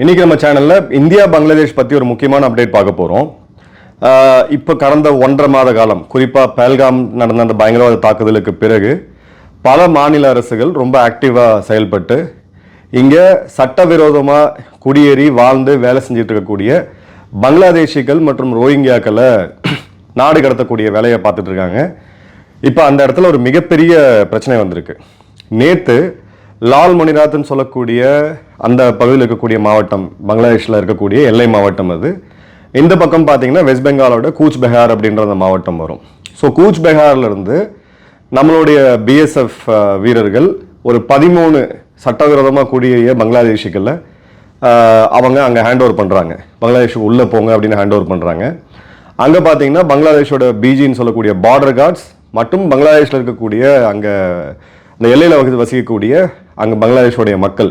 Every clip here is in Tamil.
இன்றைக்கி நம்ம சேனலில் இந்தியா பங்களாதேஷ் பற்றி ஒரு முக்கியமான அப்டேட் பார்க்க போகிறோம் இப்போ கடந்த ஒன்றரை மாத காலம் குறிப்பாக பஹல்காம் நடந்த அந்த பயங்கரவாத தாக்குதலுக்கு பிறகு பல மாநில அரசுகள் ரொம்ப ஆக்டிவாக செயல்பட்டு இங்கே சட்டவிரோதமாக குடியேறி வாழ்ந்து வேலை செஞ்சுட்டு இருக்கக்கூடிய பங்களாதேஷிகள் மற்றும் ரோஹிங்கியாக்களை நாடு கடத்தக்கூடிய வேலையை பார்த்துட்ருக்காங்க இப்போ அந்த இடத்துல ஒரு மிகப்பெரிய பிரச்சனை வந்திருக்கு. நேற்று லால் மணிராத்னு சொல்லக்கூடிய அந்த பகுதியில் இருக்கக்கூடிய மாவட்டம் பங்களாதேஷில் இருக்கக்கூடிய எல்லை மாவட்டம் அது. இந்த பக்கம் பார்த்தீங்கன்னா வெஸ்ட் பெங்காலோட கூச் பெஹார் அப்படின்ற அந்த மாவட்டம் வரும். ஸோ கூச் பெஹார்லேருந்து நம்மளுடைய பிஎஸ்எஃப் வீரர்கள் ஒரு பதிமூணு சட்டவிரோதமாக குடியேறிய பங்களாதேஷிகளில் அவங்க அங்கே ஹேண்ட் ஓவர் பண்ணுறாங்க பங்களாதேஷுக்கு உள்ளே போங்க அப்படின்னு ஹேண்ட் ஓவர் பண்ணுறாங்க அங்கே பார்த்தீங்கன்னா பங்களாதேஷோட பிஜின்னு சொல்லக்கூடிய பார்டர் கார்ட்ஸ் மற்றும் பங்களாதேஷில் இருக்கக்கூடிய அங்கே இந்த எல்லையில் வசி வசிக்கக்கூடிய அங்கே பங்களாதேஷோடைய மக்கள்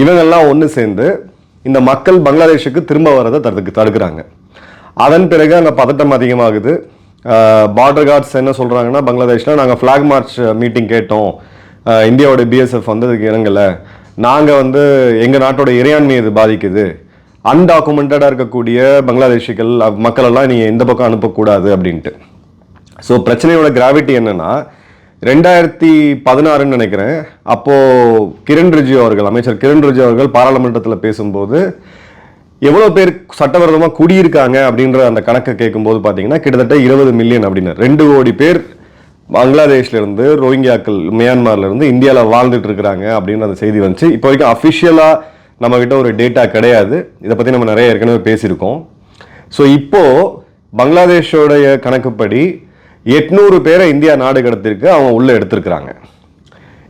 இவங்கெல்லாம் ஒன்று சேர்ந்து இந்த மக்கள் பங்களாதேஷுக்கு திரும்ப வரதை தடுக்கு தடுக்கிறாங்க. அதன் பிறகு அங்கே பதட்டம் அதிகமாகுது. பார்டர் கார்ட்ஸ் என்ன சொல்கிறாங்கன்னா பங்களாதேஷில் நாங்கள் ஃப்ளாக் மார்ச் மீட்டிங் கேட்டோம். இந்தியாவோட பிஎஸ்எஃப் வந்து அதுக்கு இறங்கலை நாங்கள் வந்து எங்கள் நாட்டோட இறையாண்மை இது பாதிக்குது? அன்டாக்குமெண்டடாக இருக்கக்கூடிய பங்களாதேஷிகள் மக்களெல்லாம் நீங்கள் இந்த பக்கம் அனுப்பக்கூடாது அப்படின்ட்டு. ஸோ பிரச்சனையோட கிராவிட்டி என்னென்னா ரெண்டாயிரத்தி பதினாறுன்னு நினைக்கிறேன். அப்போது கிரண் ரிஜிஜு அவர்கள் அமைச்சர் கிரண் ரிஜிஜு அவர்கள் பாராளுமன்றத்தில் பேசும்போது எவ்வளோ பேர் சட்டவிரோதமாக குடியிருக்காங்க? அப்படின்ற அந்த கணக்கை கேட்கும்போது பார்த்தீங்கன்னா கிட்டத்தட்ட இருபது மில்லியன் அப்படின்னு ரெண்டு கோடி பேர் பங்களாதேஷ்லேருந்து ரோஹிங்கியாக்கள் மியான்மர்லேருந்து இந்தியாவில் வாழ்ந்துட்டு இருக்கிறாங்க அப்படின்னு அந்த செய்தி வந்துச்சு. இப்போ வரைக்கும் அஃபிஷியலாக நம்மக்கிட்ட ஒரு டேட்டா கிடையாது. இதை பற்றி நம்ம நிறைய ஏற்கனவே பேசியிருக்கோம். ஸோ இப்போ பங்களாதேஷோடைய கணக்குப்படி எட்நூறு பேரை இந்தியா நாடு கடத்திருக்கு அவங்க உள்ளே எடுத்திருக்கிறாங்க.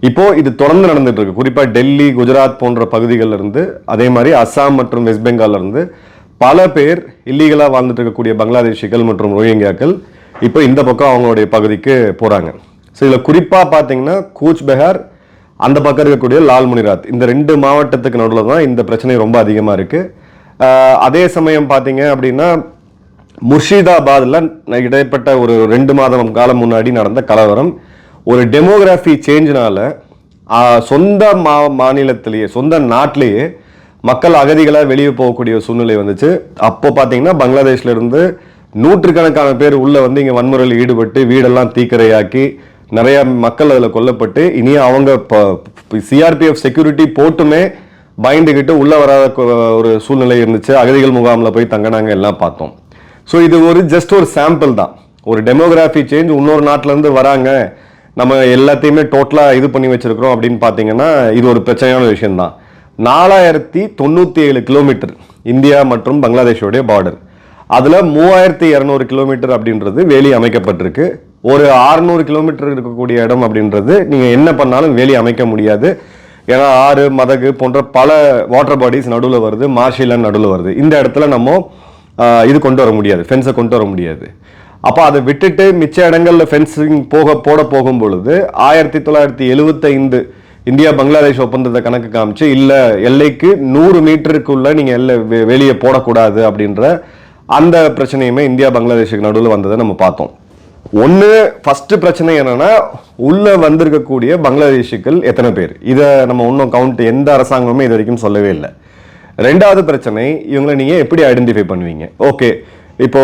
இப்போது இது தொடர்ந்து நடந்துட்டு இருக்கு குறிப்பாக டெல்லி குஜராத் போன்ற பகுதிகளிலிருந்து அதே மாதிரி அஸ்ஸாம் மற்றும் வெஸ்ட் பெங்கால்லிருந்து பல பேர் இல்லீகலாக வாழ்ந்துட்டு இருக்கக்கூடிய பங்களாதேஷிகள் மற்றும் ரோஹிங்கியாக்கள் இப்போ இந்த பக்கம் அவங்களுடைய பகுதிக்கு போகிறாங்க ஸோ இதில் குறிப்பாக பார்த்தீங்கன்னா கூச் பெஹார் அந்த பக்கம் இருக்கக்கூடிய லால் முனிராத். இந்த ரெண்டு மாவட்டத்துக்கு நடுவில் தான் இந்த பிரச்சனை ரொம்ப அதிகமாக இருக்குது அதே சமயம் பார்த்தீங்க அப்படின்னா முர்ஷிதாபாதில் இடைப்பட்ட ஒரு ரெண்டு மாதம் காலம் முன்னாடி நடந்த கலவரம். ஒரு டெமோகிராஃபி சேஞ்சினால் சொந்த மா மாநிலத்திலேயே சொந்த நாட்டிலேயே மக்கள் அகதிகளாக வெளியே போகக்கூடிய சூழ்நிலை வந்துச்சு. அப்போ பார்த்தீங்கன்னா பங்களாதேஷ்லேருந்து நூற்றுக்கணக்கான பேர் உள்ளே வந்து இங்கே வன்முறையில் ஈடுபட்டு வீடெல்லாம் தீக்கரையாக்கி நிறையா மக்கள் அதில் கொல்லப்பட்டு இனி அவங்க சிஆர்பிஎஃப் செக்யூரிட்டி போட்டுமே பயந்துக்கிட்டு உள்ளே வராத ஒரு சூழ்நிலை இருந்துச்சு. அகதிகள் முகாமில் போய் தங்கினாங்க எல்லாம் பார்த்தோம். ஸோ இது ஒரு ஜஸ்ட் ஒரு சாம்பிள் தான். ஒரு டெமோகிராஃபி சேஞ்ச் இன்னொரு நாட்டிலேருந்து வராங்க. நம்ம எல்லாத்தையுமே டோட்டலாக இது பண்ணி வச்சுருக்கிறோம் அப்படின்னு பார்த்தீங்கன்னா இது ஒரு பிரச்சனையான விஷயந்தான் நாலாயிரத்தி தொண்ணூற்றி ஏழு கிலோமீட்டர் இந்தியா மற்றும் பங்களாதேஷோடைய பார்டர் அதில் மூவாயிரத்தி இரநூறு கிலோமீட்டர் அப்படின்றது வேலி அமைக்கப்பட்டிருக்கு. ஒரு 600 கிலோமீட்டர் இருக்கக்கூடிய இடம் அப்படின்றது நீங்கள் என்ன பண்ணாலும் வேலி அமைக்க முடியாது. ஏன்னா ஆறு மதகு போன்ற பல வாட்டர் பாடிஸ் நடுவில் வருது. மார்ஷிலன் நடுவில் வருது. இந்த இடத்துல நம்ம இது கொண்டு வர முடியாது. ஃபென்ஸை கொண்டு வர முடியாது. அப்போ அதை விட்டுட்டு மிச்ச இடங்களில் ஃபென்சிங் போக போட போகும் பொழுது ஆயிரத்தி தொள்ளாயிரத்தி எழுவத்தைந்து இந்தியா பங்களாதேஷ் ஒப்பந்தத்தை கணக்கு காமிச்சு இல்லை எல்லைக்கு நூறு மீட்டருக்குள்ளே நீங்கள் எல்லை வெ- வெளியே போடக்கூடாது அப்படின்ற அந்த பிரச்சனையுமே இந்தியா பங்களாதேஷுக்கு நடுவில் வந்ததை நம்ம பார்த்தோம். ஒன்று ஃபஸ்ட்டு பிரச்சனை என்னன்னா உள்ளே வந்திருக்கக்கூடிய பங்களாதேஷுக்கள் எத்தனை பேர்? இதை நம்ம இன்னும் கவுண்ட் எந்த அரசாங்கமுமே இது வரைக்கும் சொல்லவே இல்லை. ரெண்டாவது பிரச்சனை இவங்களை நீங்கள் எப்படி ஐடென்டிஃபை பண்ணுவீங்க? ஓகே இப்போ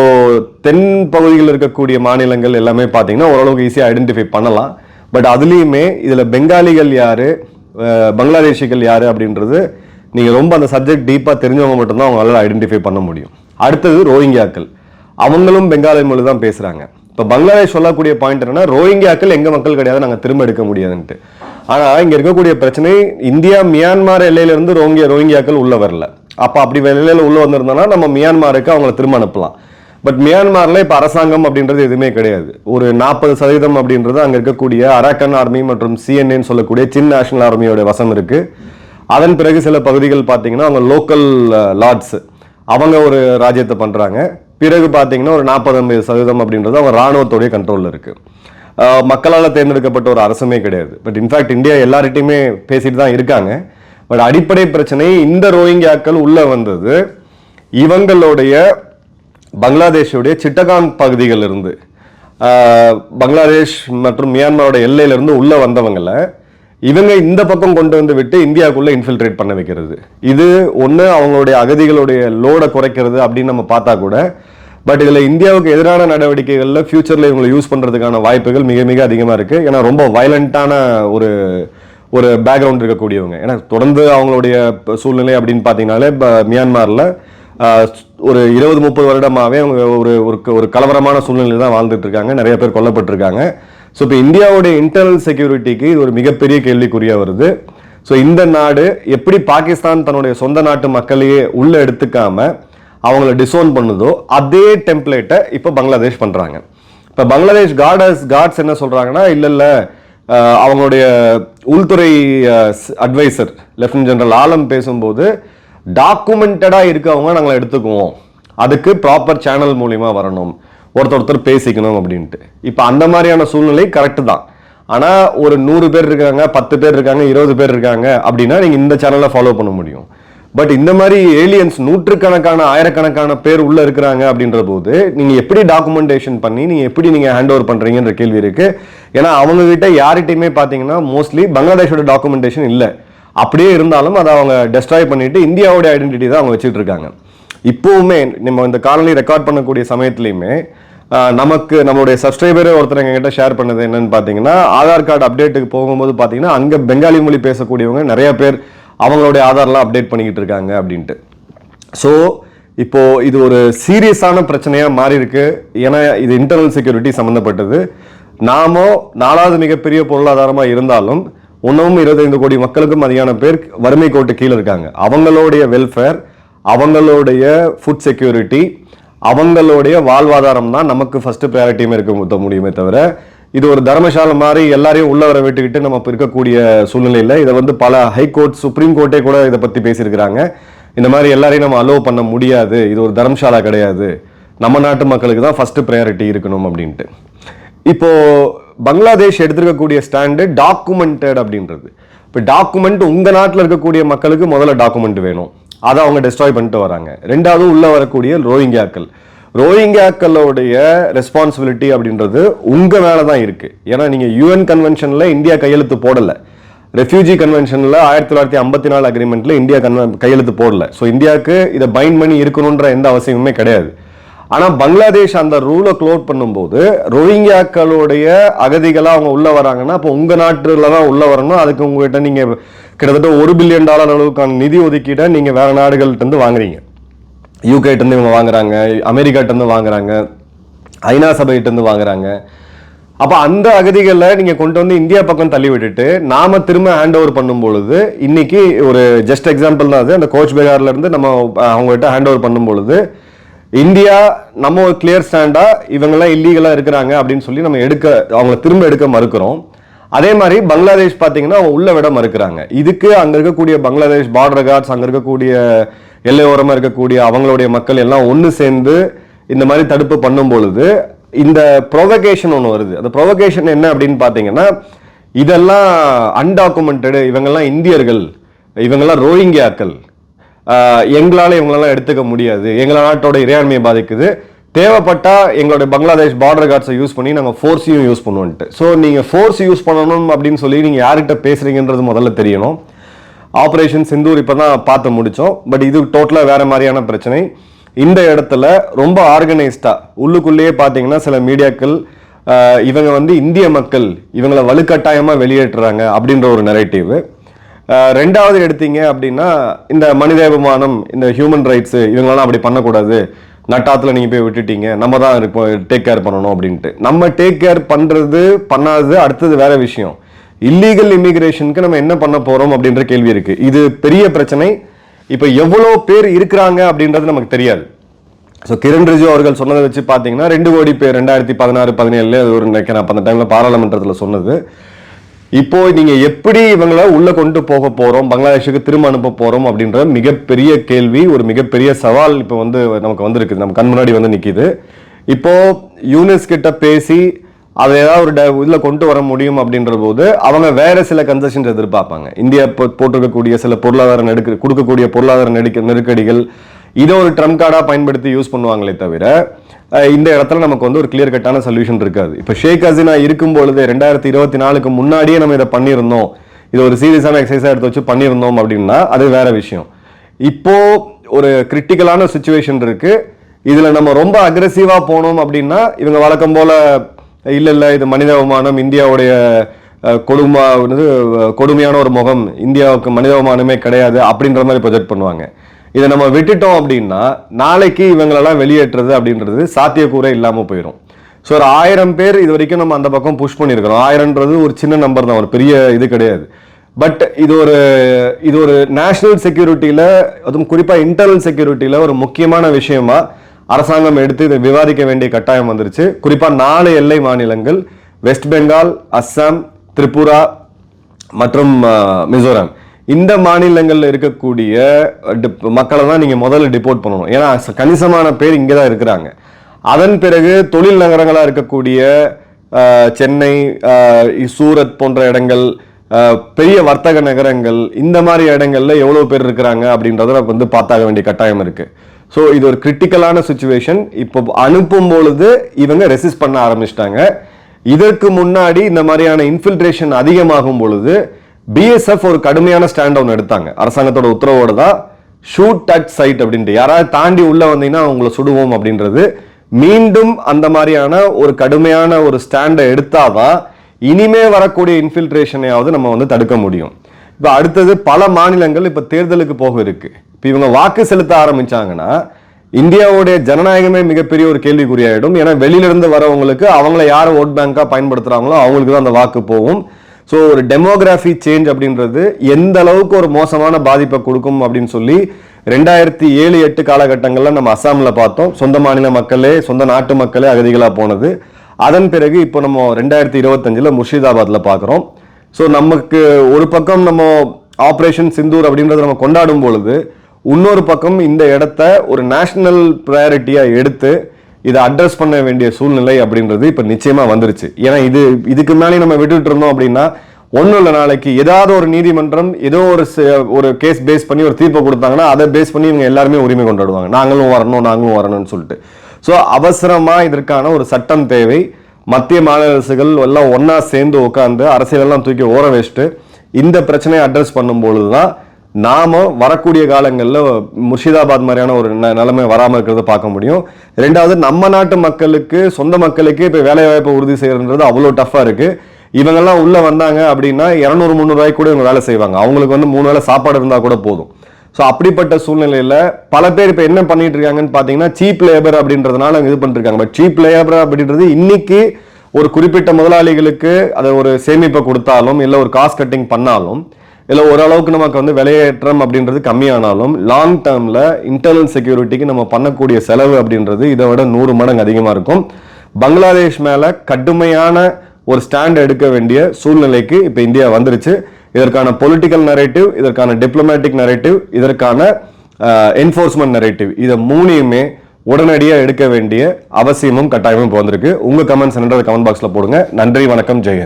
தென் பகுதிகளில் இருக்கக்கூடிய மாநிலங்கள் எல்லாமே பார்த்தீங்கன்னா ஓரளவுக்கு ஈஸியாக ஐடென்டிஃபை பண்ணலாம். பட் அதுலேயுமே இதில் பெங்காலிகள் யார் பங்களாதேஷிகள் யார் அப்படின்றது நீங்கள் ரொம்ப அந்த சப்ஜெக்ட் டீப்பாக தெரிஞ்சவங்க மட்டும்தான் அவங்களால ஐடென்டிஃபை பண்ண முடியும். அடுத்தது ரோஹிங்கியாக்கள். அவங்களும் பெங்காலி மொழி தான் பேசுகிறாங்க இப்போ பங்களாதேஷ் சொல்லக்கூடிய பாயிண்ட் என்னன்னா ரோஹிங்கியாக்கள் எங்கள் மக்கள் கிடையாது நாங்கள் திரும்ப எடுக்க முடியாதுன்ட்டு. ஆனால் இங்கே இருக்கக்கூடிய பிரச்சனை இந்தியா மியான்மார் எல்லையிலிருந்து ரோஹிங்கியா ரோஹிங்கியாக்கள் உள்ளே வரல. அப்போ அப்படி வெளியில் உள்ளே வந்திருந்தோன்னா நம்ம மியான்மாருக்கு அவங்கள திரும்ப அனுப்பலாம். பட் மியான்மாரில் இப்போ அரசாங்கம் அப்படின்றது எதுவுமே கிடையாது. ஒரு நாற்பது சதவீதம் அப்படின்றது அங்கே இருக்கக்கூடிய அராக்கன் ஆர்மி மற்றும் சிஎன்ஏன்னு சொல்லக்கூடிய சின் நேஷனல் ஆர்மியோட வசம் இருக்குது அதன் பிறகு சில பகுதிகள் பார்த்தீங்கன்னா அவங்க லோக்கல் லார்ட்ஸ். அவங்க ஒரு ராஜ்யத்தை பண்ணுறாங்க பிறகு பார்த்தீங்கன்னா ஒரு நாற்பது ஐம்பது சதவீதம் அப்படின்றது அவங்க இராணுவத்துடைய கண்ட்ரோலில் இருக்குது மக்களால் தேர்ந்தெடுக்கப்பட்ட ஒரு அரசுமே கிடையாது. பட் இன்ஃபேக்ட் இந்தியா எல்லார்கிட்டையுமே பேசிட்டு தான் இருக்காங்க. பட் அடிப்படை பிரச்சனை இந்த ரோஹிங்கியாக்கள் உள்ளே வந்தது இவங்களுடைய பங்களாதேஷுடைய சிட்டகாங் பகுதிகள் இருந்து பங்களாதேஷ் மற்றும் மியான்மரோட எல்லையிலிருந்து உள்ளே வந்தவங்கள இவங்க இந்த பக்கம் கொண்டு வந்து விட்டு இந்தியாவுக்குள்ளே இன்ஃபில்ட்ரேட் பண்ண வைக்கிறது. இது ஒன்று அவங்களுடைய அகதிகளுடைய லோடை குறைக்கிறது அப்படின்னு நம்ம பார்த்தா கூட பட் இதில் இந்தியாவுக்கு எதிரான நடவடிக்கைகளில் ஃபியூச்சரில் இவங்களை யூஸ் பண்ணுறதுக்கான வாய்ப்புகள் மிக மிக அதிகமாக இருக்குது ஏன்னா ரொம்ப வயலண்டான ஒரு ஒரு பேக்ரவுண்ட் இருக்கக்கூடியவங்க. ஏன்னா தொடர்ந்து அவங்களுடைய சூழ்நிலை அப்படின்னு பார்த்தீங்கனாலே இப்போ மியான்மரில் ஒரு இருபது முப்பது வருடமாகவே அவங்க ஒரு ஒரு ஒரு கலவரமான சூழ்நிலையில் தான் வாழ்ந்துட்டு இருக்காங்க நிறைய பேர் கொல்லப்பட்டிருக்காங்க. ஸோ இப்போ இந்தியாவுடைய இன்டர்னல் செக்யூரிட்டிக்கு இது ஒரு மிகப்பெரிய கேள்விக்குறியாக வருது. ஸோ இந்த நாடு எப்படி பாகிஸ்தான் தன்னுடைய சொந்த நாட்டு மக்களையே உள்ளே எடுத்துக்காமல் அவங்கள டிசோன் பண்ணுதோ அதே டெம்ப்ளேட்டை இப்போ பங்களாதேஷ் பண்ணுறாங்க இப்போ பங்களாதேஷ் கார்டர்ஸ் கார்ட்ஸ் என்ன சொல்கிறாங்கன்னா இல்லை இல்லை அவங்களுடைய உள்துறை அட்வைசர் லெப்டினன்ட் ஜெனரல் ஆலம் பேசும்போது டாக்குமெண்டடாக இருக்கவங்க நாங்கள் எடுத்துக்குவோம். அதுக்கு ப்ராப்பர் சேனல் மூலிமா வரணும். ஒருத்தர் ஒருத்தர் பேசிக்கணும் அப்படின்ட்டு. இப்போ அந்த மாதிரியான சூழ்நிலை கரெக்டு தான். ஆனால் ஒரு நூறு பேர் இருக்காங்க பத்து பேர் இருக்காங்க இருபது பேர் இருக்காங்க அப்படின்னா நீங்கள் இந்த சேனலை ஃபாலோ பண்ண முடியும். பட் இந்த மாதிரி ஏலியன்ஸ் நூற்றுக்கணக்கான ஆயிரக்கணக்கான பேர் உள்ள இருக்கிறாங்க அப்படின்ற போது நீங்க எப்படி டாக்குமெண்டேஷன் பண்ணி நீங்க எப்படி நீங்க ஹேண்ட் ஓவர் பண்றீங்கன்ற கேள்வி இருக்கு. ஏன்னா அவங்க கிட்ட யார்கிட்டயுமே பாத்தீங்கன்னா மோஸ்ட்லி பங்களாதேஷோட டாக்குமெண்டேஷன் இல்லை. அப்படியே இருந்தாலும் அதை அவங்க டெஸ்ட்ராய் பண்ணிட்டு இந்தியாவோட ஐடென்டிட்டி தான் அவங்க வச்சுட்டு இருக்காங்க. இப்போவுமே நம்ம இந்த காலனி ரெக்கார்ட் பண்ணக்கூடிய சமயத்துலையுமே நமக்கு நம்மளுடைய சப்ஸ்கிரைபரே ஒருத்தர் எங்ககிட்ட ஷேர் பண்ணது என்னன்னு பார்த்தீங்கன்னா ஆதார் கார்டு அப்டேட்டுக்கு போகும்போது பார்த்தீங்கன்னா அங்கே பெங்காலி மொழி பேசக்கூடியவங்க நிறைய பேர் அவங்களுடைய ஆதார்லாம் அப்டேட் பண்ணிக்கிட்டு இருக்காங்க அப்படின்ட்டு. ஸோ இப்போது இது ஒரு சீரியஸான பிரச்சனையாக மாறி இருக்கு ஏன்னா இது இன்டர்னல் செக்யூரிட்டி சம்மந்தப்பட்டது நாமோ நாலாவது மிகப்பெரிய பொருளாதாரமாக இருந்தாலும் ஒன்றும் இருபத்தைந்து கோடி மக்களுக்கும் அதிகமான பேர் வறுமை கோட்டு கீழே இருக்காங்க. அவங்களுடைய வெல்ஃபேர் அவங்களுடைய ஃபுட் செக்யூரிட்டி அவங்களுடைய வாழ்வாதாரம் தான் நமக்கு ஃபஸ்ட்டு ப்ரையாரிட்டியுமே இருக்க மு- முடியுமே தவிர இது ஒரு தர்மசாலை மாதிரி எல்லாரையும் உள்ள வர விட்டுக்கிட்டு நம்ம இப்போ இருக்கக்கூடிய சூழ்நிலையில் இதை வந்து பல ஹைகோர்ட் சுப்ரீம் கோர்ட்டே கூட இதை பற்றி பேசியிருக்கிறாங்க. இந்த மாதிரி எல்லாரையும் நம்ம அலோவ் பண்ண முடியாது. இது ஒரு தர்மசாலா கிடையாது. நம்ம நாட்டு மக்களுக்கு தான் ஃபஸ்ட்டு ப்ரையாரிட்டி இருக்கணும் அப்படின்ட்டு. இப்போ பங்களாதேஷ் எடுத்திருக்கக்கூடிய ஸ்டாண்டு டாக்குமெண்டட் அப்படின்றது. இப்போ டாக்குமெண்ட் உங்கள் நாட்டில் இருக்கக்கூடிய மக்களுக்கு முதல்ல டாக்குமெண்ட் வேணும். அதை அவங்க டெஸ்ட்ராய் பண்ணிட்டு வராங்க. ரெண்டாவது உள்ளே வரக்கூடிய ரோஹிங்கியாக்கள். ரோஹிங்கியாக்களுடைய ரெஸ்பான்சிபிலிட்டி அப்படின்றது உங்கள் மேலே தான் இருக்குது ஏன்னா நீங்கள் யூஎன் கன்வென்ஷனில் இந்தியா கையெழுத்து போடலை. ரெஃப்யூஜி கன்வென்ஷனில் ஆயிரத்தி தொள்ளாயிரத்தி ஐம்பத்தி நாலு அக்ரிமெண்ட்டில் இந்தியா கன்வென் கையெழுத்து போடல. ஸோ இந்தியாவுக்கு இதை பைண்ட் பண்ணி இருக்கணுன்ற எந்த அவசியமுமே கிடையாது. ஆனால் பங்களாதேஷ் அந்த ரூலை க்ளோட் பண்ணும்போது ரோஹிங்கியாக்களுடைய அகதிகளாக அவங்க உள்ளே வராங்கன்னா அப்போ உங்கள் நாட்டில் தான் உள்ளே வரணும். அதுக்கு உங்கள்கிட்ட நீங்கள் கிட்டத்தட்ட ஒரு பில்லியன் டாலர் அளவுக்கான நிதி ஒதுக்கீடை நீங்கள் வேறு நாடுகள்கிட்ட இருந்து வாங்குறீங்க. யூகேட்டேருந்து இவங்க வாங்குறாங்க அமெரிக்காட்டேருந்து வாங்குறாங்க ஐநா சபைகிட்டேருந்து வாங்குறாங்க. அப்போ அந்த அகதிகளை நீங்கள் கொண்டு வந்து இந்தியா பக்கம் தள்ளி விட்டுட்டு நாம் திரும்ப ஹேண்ட் ஓவர் பண்ணும் பொழுது இன்னைக்கு ஒரு ஜஸ்ட் எக்ஸாம்பிள் தான் அது. அந்த கோச் பிகார்லேருந்து நம்ம அவங்ககிட்ட ஹேண்ட் ஓவர் பண்ணும் பொழுது இந்தியா நம்ம ஒரு கிளியர் ஸ்டாண்டாக இவங்கெல்லாம் இல்லீகலாக இருக்கிறாங்க அப்படின்னு சொல்லி நம்ம எடுக்க அவங்கள திரும்ப எடுக்க மறுக்கிறோம். அதே மாதிரி பங்களாதேஷ் பார்த்தீங்கன்னா அவங்க உள்ள விட மறுக்கிறாங்க. இதுக்கு அங்கே இருக்கக்கூடிய பங்களாதேஷ் பார்டர் கார்ட்ஸ் அங்கே இருக்கக்கூடிய எல்லையோரமாக இருக்கக்கூடிய அவங்களுடைய மக்கள் எல்லாம் ஒன்று சேர்ந்து இந்த மாதிரி தடுப்பு பண்ணும் பொழுது இந்த ப்ரொவகேஷன் ஒன்று வருது. அந்த ப்ரொவகேஷன் என்ன அப்படின்னு பார்த்தீங்கன்னா இதெல்லாம் அன்டாக்குமெண்டடு இவங்கெல்லாம் இந்தியர்கள் இவங்கெல்லாம் ரோஹிங்கியாக்கள் எங்களால் இவங்களெல்லாம் எடுத்துக்க முடியாது. எங்களை நாட்டோட இறையாண்மையை பாதிக்குது. தேவைப்பட்டால் எங்களுடைய பங்களாதேஷ் பார்டர் கார்ட்ஸை யூஸ் பண்ணி நாங்கள் ஃபோர்ஸையும் யூஸ் பண்ணுவோன்ட்டு ஸோ நீங்கள் ஃபோர்ஸ் யூஸ் பண்ணணும் அப்படின்னு சொல்லி நீங்கள் யார்கிட்ட பேசுகிறீங்கன்றது முதல்ல தெரியணும். ஆப்ரேஷன் சிந்தூர் இப்போ தான் பார்த்து முடித்தோம் பட் இது டோட்டலாக வேறு மாதிரியான பிரச்சனை. இந்த இடத்துல ரொம்ப ஆர்கனைஸ்டாக உள்ளுக்குள்ளேயே பார்த்தீங்கன்னா சில மீடியாக்கள் இவங்க வந்து இந்திய மக்கள் இவங்களை வலுக்கட்டாயமாக வெளியேற்றுறாங்க அப்படின்ற ஒரு நெரேட்டிவ் ரெண்டாவது எடுத்தீங்க அப்படின்னா இந்த மனிதாபிமானம் இந்த ஹியூமன் ரைட்ஸு இவங்களெல்லாம் அப்படி பண்ணக்கூடாது. நட்டாத்தில் நீங்கள் போய் விட்டுட்டீங்க நம்ம தான் இருப்போம் டேக் கேர் பண்ணணும் அப்படின்ட்டு. நம்ம டேக் கேர் பண்ணுறது பண்ணாதது அடுத்தது வேற விஷயம். இல்லீகல் இமிக்ரேஷனுக்கு நம்ம என்ன பண்ண போகிறோம் அப்படின்ற கேள்வி இருக்குது இது பெரிய பிரச்சனை. இப்போ எவ்வளோ பேர் இருக்கிறாங்க அப்படின்றது நமக்கு தெரியாது. ஸோ கிரண் ரிஜிஜு அவர்கள் சொன்னதை வச்சு பார்த்தீங்கன்னா ரெண்டு கோடி பேர் ரெண்டாயிரத்தி பதினாறு பதினேழுல அது ஒரு நினைக்கிறேன். அப்போ அந்த டைமில் பாராளுமன்றத்தில் சொன்னது. இப்போ நீங்க எப்படி இவங்கள உள்ள கொண்டு போக போறோம் பங்களாதேஷுக்கு திரும்ப அனுப்ப போறோம் அப்படின்ற மிகப்பெரிய கேள்வி ஒரு மிகப்பெரிய சவால் இப்போ வந்து நமக்கு வந்திருக்கு. நம்ம கண் முன்னாடி வந்து நிக்குது. இப்போ யூனிஸ் கிட்ட பேசி அதை ஏதாவது ஒரு ட- கொண்டு வர முடியும் அப்படின்ற போது அவங்க வேற சில கன்செஷன்ஸ் எதிர்பார்ப்பாங்க. இந்தியா போட்டிருக்கக்கூடிய சில பொருளாதார நெருக்க கொடுக்கக்கூடிய பொருளாதார நெருக்க நெருக்கடிகள் இதை ஒரு ட்ரம் கார்டாக பயன்படுத்தி யூஸ் பண்ணுவாங்களே தவிர இந்த இடத்துல நமக்கு வந்து ஒரு கிளியர் கட்டான சொல்யூஷன் இருக்காது. இப்போ ஷேக் ஹசீனா இருக்கும் பொழுது ரெண்டாயிரத்தி இருபத்தி நாலுக்கு முன்னாடியே நம்ம இதை பண்ணியிருந்தோம். இது ஒரு சீரியஸான எக்ஸசைஸாக எடுத்து வச்சு பண்ணியிருந்தோம் அப்படின்னா அது வேற விஷயம். இப்போ ஒரு கிரிட்டிக்கலான சுச்சுவேஷன் இருக்கு. இதில் நம்ம ரொம்ப அக்ரெசிவா போனோம் அப்படின்னா இவங்க வழக்கம் போல இல்லை இல்லை இது மனித அவமானம் இந்தியாவுடைய கொடுமா கொடுமையான ஒரு முகம் இந்தியாவுக்கு மனித அவமானமே கிடையாது அப்படின்ற மாதிரி ப்ரொஜெக்ட் பண்ணுவாங்க. இதை நம்ம விட்டுட்டோம் அப்படின்னா நாளைக்கு இவங்களெல்லாம் வெளியேற்றுறது அப்படின்றது சாத்தியக்கூறே இல்லாமல் போயிடும் ஸோ ஒரு ஆயிரம் பேர் இது வரைக்கும் நம்ம அந்த பக்கம் புஷ் பண்ணியிருக்கிறோம் ஆயிரம்ன்றது ஒரு சின்ன நம்பர் தான் ஒரு பெரிய இது கிடையாது. பட் இது ஒரு இது ஒரு நேஷனல் செக்யூரிட்டியில் அதுவும் குறிப்பாக இன்டர்னல் செக்யூரிட்டியில் ஒரு முக்கியமான விஷயமா அரசாங்கம் எடுத்து இதை விவாதிக்க வேண்டிய கட்டாயம் வந்துருச்சு. குறிப்பாக நாலு எல்லை மாநிலங்கள் வெஸ்ட் பெங்கால் அஸ்ஸாம் திரிபுரா மற்றும் மிசோரம் இந்த மாநிலங்களில் இருக்கக்கூடிய டிப்- மக்களை தான் நீங்கள் முதல்ல டிபோர்ட் பண்ணணும். ஏன்னா கணிசமான பேர் இங்கே தான் இருக்கிறாங்க. அதன் பிறகு தொழில் நகரங்களாக இருக்கக்கூடிய சென்னை சூரத் போன்ற இடங்கள் பெரிய வர்த்தக நகரங்கள் இந்த மாதிரி இடங்கள்ல எவ்வளோ பேர் இருக்கிறாங்க அப்படின்றத நம்ம வந்து பார்த்தாக வேண்டிய கட்டாயம் இருக்குது ஸோ இது ஒரு கிரிட்டிக்கலான சுச்சுவேஷன் இப்போ அனுப்பும் பொழுது இவங்க ரெசிஸ்ட் பண்ண ஆரம்பிச்சிட்டாங்க. இதற்கு முன்னாடி இந்த மாதிரியான இன்ஃபில்ட்ரேஷன் அதிகமாகும் பொழுது பிஎஸ்எஃப் ஒரு கடுமையான ஸ்டாண்ட் ஒன்று எடுத்தாங்க. அரசாங்கத்தோட உத்தரவோடு தான் ஷூட் டச் சைட் அப்படின்ட்டு. யாராவது தாண்டி உள்ளே வந்தீங்கன்னா அவங்கள சுடுவோம் அப்படின்றது. மீண்டும் அந்த மாதிரியான ஒரு கடுமையான ஒரு ஸ்டாண்டை எடுத்தாதான் இனிமே வரக்கூடிய இன்ஃபில்ட்ரேஷனையாவது நம்ம வந்து தடுக்க முடியும். இப்போ அடுத்தது பல மாநிலங்கள் இப்போ தேர்தலுக்கு போக இருக்கு. இப்போ இவங்க வாக்கு செலுத்த ஆரம்பிச்சாங்கன்னா இந்தியாவுடைய ஜனநாயகமே மிகப்பெரிய ஒரு கேள்விக்குறியாயிடும். ஏன்னா வெளியிலிருந்து வரவங்களுக்கு அவங்கள யார் ஓட் பேங்காக பயன்படுத்துகிறாங்களோ அவங்களுக்கு தான் அந்த வாக்கு போகும். ஸோ ஒரு டெமோகிராஃபி சேஞ்ச் அப்படின்றது எந்த அளவுக்கு ஒரு மோசமான பாதிப்பை கொடுக்கும் அப்படின்னு சொல்லி ரெண்டாயிரத்தி ஏழு எட்டு காலகட்டங்களில் நம்ம அஸ்ஸாமில் பார்த்தோம். சொந்த மாநில மக்களே சொந்த நாட்டு மக்களே அகதிகளாக போனது. அதன் பிறகு இப்போ நம்ம ரெண்டாயிரத்தி இருபத்தஞ்சில் முர்ஷிதாபாத்தில் பார்க்குறோம். ஸோ நமக்கு ஒரு பக்கம் நம்ம ஆப்ரேஷன் சிந்தூர் அப்படின்றத நம்ம கொண்டாடும் பொழுது இன்னொரு பக்கம் இந்த இடத்த ஒரு நேஷனல் ப்ரையாரிட்டியாக எடுத்து இதை அட்ரஸ் பண்ண வேண்டிய சூழ்நிலை அப்படின்றது இப்போ நிச்சயமாக வந்துருச்சு. ஏன்னா இது இதுக்கு மேலே நம்ம விட்டுட்டு இருந்தோம் அப்படின்னா ஒன்றும் இல்லை நாளைக்கு ஏதாவது ஒரு நீதிமன்றம் ஏதோ ஒரு ஒரு கேஸ் பேஸ் பண்ணி ஒரு தீர்ப்பை கொடுத்தாங்கன்னா அதை பேஸ் பண்ணி இவங்க எல்லாருமே உரிமை கொண்டாடுவாங்க. நாங்களும் வரணும் நாங்களும் வரணும்னு சொல்லிட்டு. ஸோ அவசரமாக இதற்கான ஒரு சட்டம் தேவை. மத்திய மாநில அரசுகள் எல்லாம் ஒன்றா சேர்ந்து உட்காந்து அரசியலெல்லாம் தூக்கி ஓர வச்சுட்டு இந்த பிரச்சனையை அட்ரஸ் பண்ணும்பொழுது தான் நாம வரக்கூடிய காலங்களில் முர்ஷிதாபாத் மாதிரியான ஒரு ந- நிலைமை வராமல் இருக்கிறத பார்க்க முடியும். ரெண்டாவது நம்ம நாட்டு மக்களுக்கு சொந்த மக்களுக்கு இப்போ வேலைவாய்ப்பை உறுதி செய்கிறன்றது அவ்வளோ டஃப்பாக இருக்குது இவங்கெல்லாம் உள்ளே வந்தாங்க அப்படின்னா இரநூறு முந்நூறுவாய்க்கு கூட இவங்க வேலை செய்வாங்க. அவங்களுக்கு வந்து மூணு வேளை சாப்பாடு இருந்தால் கூட போதும். ஸோ அப்படிப்பட்ட சூழ்நிலையில் பல பேர் இப்போ என்ன பண்ணிட்டு இருக்காங்கன்னு பார்த்தீங்கன்னா சீப் லேபர் அப்படின்றதுனால அவங்க இது பண்ணிருக்காங்க பட் சீப் லேபர் அப்படின்றது இன்னைக்கு ஒரு குறிப்பிட்ட முதலாளிகளுக்கு அதை ஒரு சேமிப்பை கொடுத்தாலும் இல்லை ஒரு காஸ்ட் கட்டிங் பண்ணாலும் இல்லை ஓரளவுக்கு நமக்கு வந்து விலையேற்றம் அப்படின்றது கம்மியானாலும் லாங் டேர்மில் இன்டர்னல் செக்யூரிட்டிக்கு நம்ம பண்ணக்கூடிய செலவு அப்படின்றது இதை விட நூறு மடங்கு அதிகமாக இருக்கும். பங்களாதேஷ் மேலே கடுமையான ஒரு ஸ்டாண்ட் எடுக்க வேண்டிய சூழ்நிலைக்கு இப்போ இந்தியா வந்துருச்சு. இதற்கான பொலிட்டிக்கல் நரேட்டிவ் இதற்கான டிப்ளமேட்டிக் நரேட்டிவ் இதற்கான என்ஃபோர்ஸ்மெண்ட் நரேட்டிவ் இதை மூணையுமே உடனடியாக எடுக்க வேண்டிய அவசியமும் கட்டாயமும் இப்போ வந்திருக்கு. உங்கள் கமெண்ட்ஸ் என்னன்றது கமெண்ட் பாக்ஸில் போடுங்க. நன்றி வணக்கம் ஜெயன்